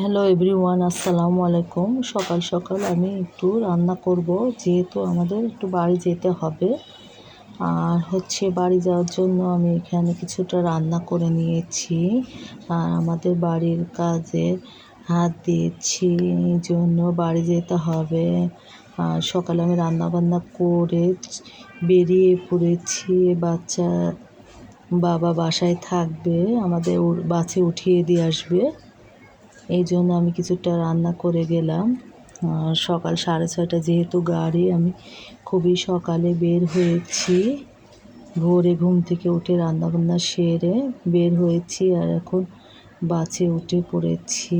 Hello everyone আসসালামু আলাইকুম। সকাল সকাল আমি একটু রান্না করব, যেহেতু আমাদের একটু বাড়ি যেতে হবে। আর হচ্ছে বাড়ি যাওয়ার জন্য আমি এখানে কিছুটা রান্না করে নিয়েছি। আর আমাদের বাড়ির কাজে হাত দিয়েছি জন্য বাড়ি যেতে হবে। আর সকালে আমি রান্না বান্না করে বেরিয়ে পড়েছি। বাচ্চা, বাবা বাসায় থাকবে, আমাদের বাসে উঠিয়ে দিয়ে আসবে। এই জন্য আমি কিছুটা রান্না করে গেলাম। সকাল সাড়ে ছয়টা যেহেতু গাড়ি, আমি খুবই সকালে বের হয়েছি। ভোরে ঘুম থেকে উঠে রান্নাবান্না সেরে বের হয়েছি আর এখন বাসে উঠে পড়েছি।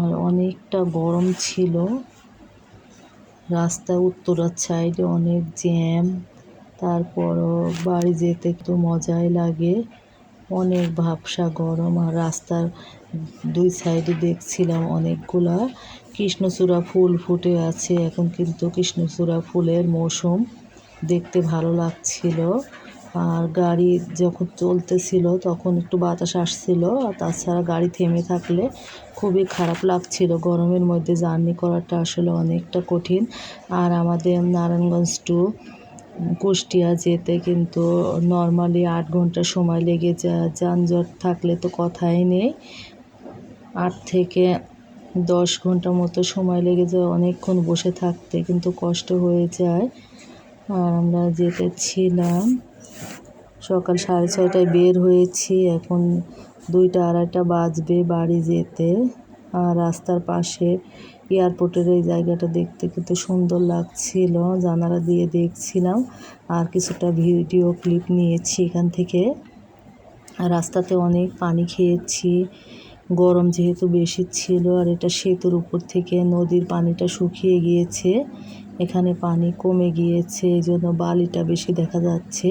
আর অনেকটা গরম ছিল। রাস্তা উত্তরার সাইডে অনেক জ্যাম, তারপরও বাড়ি যেতে একটু মজাই লাগে। অনেক ভাবসা গরম আর রাস্তার দুই সাইডে দেখছিলাম অনেকগুলা কৃষ্ণচূড়া ফুল ফুটে আছে। এখন কিন্তু কৃষ্ণচূড়া ফুলের মৌসুম। দেখতে ভালো লাগছিল। আর গাড়ি যখন চলতেছিল তখন একটু বাতাস আসছিল আর তাছাড়া গাড়ি থেমে থাকলে খুবই খারাপ লাগছিল। গরমের মধ্যে জার্নি করাটা আসলে অনেকটা কঠিন। আর আমাদের নারায়ণগঞ্জ টু কুষ্টিয়া যেতে কিন্তু নর্মালি আট ঘণ্টা সময় লেগে যায় যানজট থাকলে তো কথাই নেই। আট থেকে দশ ঘণ্টা মতো সময় লেগে যায় অনেকক্ষণ বসে থাকতে, কিন্তু কষ্ট হয়ে যায়। আর আমরা যেতেছিলাম সকাল সাড়ে ছয়টায় বের হয়েছি। এখন দুইটা আড়াইটা বাজবে বাড়ি যেতে। আর রাস্তার পাশে এয়ারপোর্টের এই জায়গাটা দেখতে কিন্তু সুন্দর লাগছিল, জানালা দিয়ে দেখছিলাম আর কিছুটা ভিডিও ক্লিপ নিয়েছি এখান থেকে। রাস্তাতে অনেক পানি খেয়েছি, গরম যেহেতু বেশি ছিল আর এটা সেতুর উপর থেকে নদীর পানিটা শুকিয়ে গিয়েছে, এখানে পানি কমে গিয়েছে, এই জন্য বালিটা বেশি দেখা যাচ্ছে।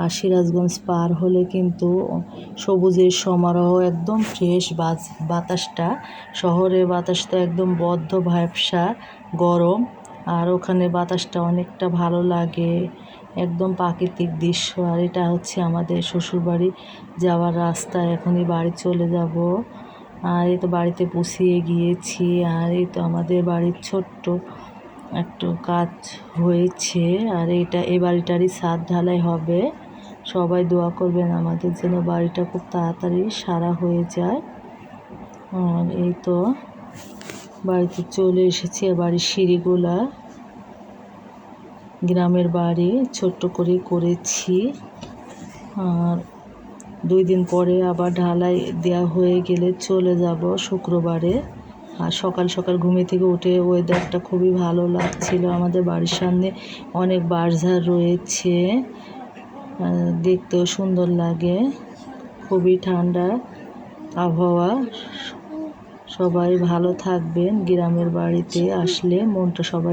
আর সিরাজগঞ্জ পার হলে কিন্তু সবুজের সমারোহ একদম ফ্রেশ বাতাসটা। শহরের বাতাসটা একদম বদ্ধ ভাবসা, গরম। আর ওখানে বাতাসটা অনেকটা ভালো লাগে, একদম প্রাকৃতিক দৃশ্য। আর এটা হচ্ছে আমাদের শ্বশুরবাড়ি যাওয়ার রাস্তা, এখনই বাড়ি চলে যাব। আর এই তো বাড়িতে পুষিয়ে গিয়েছি, আর এই তো আমাদের বাড়ির ছোট্ট একটু কাজ হয়েছে আর এটা, এ বাড়িটারই ছাদ ঢালাই হবে। সবাই দোয়া করবেন আমাদের যেন বাড়িটা খুব তাড়াতাড়ি সারা হয়ে যায়। আর এই তো বাড়িতে চলে এসেছি বাড়ির সিঁড়িগুলা। গ্রামের বাড়ি ছোট্ট করে করেছি। আর দুই দিন পরে আবার ঢালাই দেওয়া হয়ে গেলে চলে যাব শুক্রবারে। আর সকাল সকাল ঘুমে থেকে উঠে ওয়েদারটা খুবই ভালো লাগছিল আমাদের বাড়ির সামনে। অনেক বারঝার রয়েছে দেখতেও সুন্দর লাগে। খুবই ঠান্ডা আবহাওয়া। সবাই ভালো থাকবেন, গ্রামের বাড়িতে আসলে মনটা সবারই